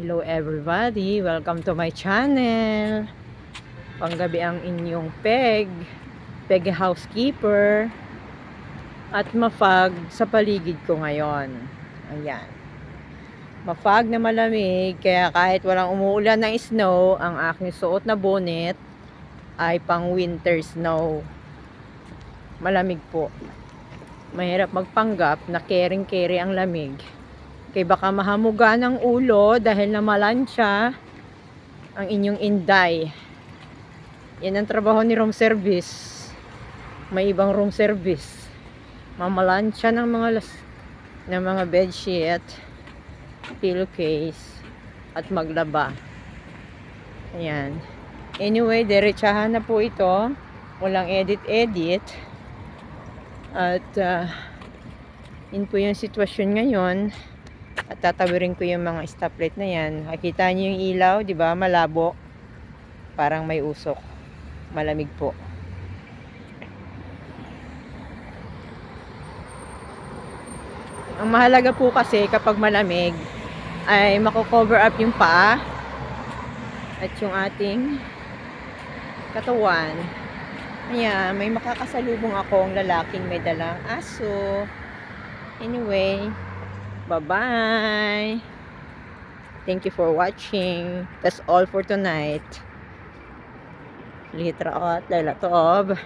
Hello everybody, welcome to my channel. Panggabi ang inyong peg, peg housekeeper, at mafag sa paligid ko ngayon. Ayan. Mafag na malamig, kaya kahit walang umuulan ng snow, ang aking suot na bonnet ay pang winter snow. Malamig po. Mahirap magpanggap na caring-carry ang lamig. Kay baka mahamuga ng ulo dahil namalansya ang inyong inday. Yan ang trabaho ni room service. May ibang room service. Mamalansya ng mga las ng mga bedsheet, pillowcase, at maglaba. Ayan. Anyway, diretsahan na po ito. Walang edit-edit. At uh, yun po yung sitwasyon ngayon. At tatawirin ko yung mga stoplight na yan. Makikita niyo yung ilaw, di ba? Malabo. Parang may usok. Malamig po. Ang mahalaga po kasi kapag malamig ay mako-cover up yung paa at yung ating katawan. Ayan, may makakasalubong akong lalaking may dalang aso. Anyway, Bye-bye. Thank you for watching. That's all for tonight. Litra at Laila Toob.